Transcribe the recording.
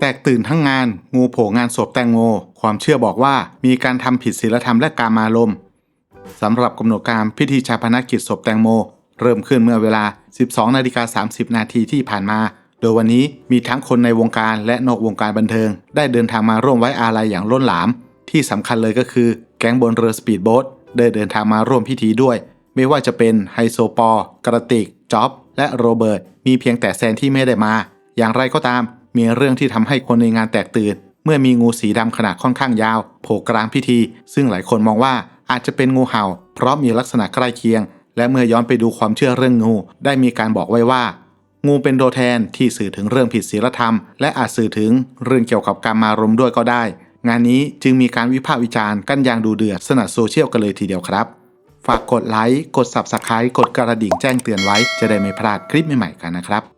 แตกตื่นทั้งงาน งูโผงานศพแตงโม ความเชื่อบอกว่ามีการทำผิดศีลธรรมและกามารมณ์สำหรับกำหนดการพิธีชาปนกิจศพแตงโม เริ่มขึ้นเมื่อเวลา 12นาฬิกา30 นาทีที่ผ่านมา โดยวันนี้มีทั้งคนในวงการและนอกวงการบันเทิง ได้เดินทางมาร่วมไว้อาลัยอย่างล้นหลาม ที่สำคัญเลยก็คือ แก๊งบนเรือสปีดโบ๊ทได้เดินทางมาร่วมพิธีด้วย ไม่ว่าจะเป็นไฮโซปอ กระติก จ็อบ และโรเบิร์ต มีเพียงแต่แซนที่ไม่ได้มา อย่างไรก็ตาม มีเรื่องที่ทำให้คนในงานแตกตื่น เมื่อมีงูสีดำขนาดค่อนข้างยาวโผล่กลางพิธี ซึ่งหลายคนมองว่าอาจจะเป็นงูเห่า เพราะมีลักษณะใกล้เคียง และเมื่อย้อนไปดูความเชื่อเรื่องงู ได้มีการบอกไว้ว่า งูเป็นตัวแทนที่สื่อถึงเรื่องผิดศีลธรรม และอาจสื่อถึงเรื่องเกี่ยวกับการมารมด้วยก็ได้ งานนี้จึงมีการวิพากษ์วิจารณ์กันอย่างดูเดือดสนัดโซเชียลกันเลยทีเดียวครับ ฝากกดไลค์กด Subscribe กดกระดิ่งแจ้งเตือนไว้จะได้ไม่พลาดคลิปใหม่ๆกันนะครับ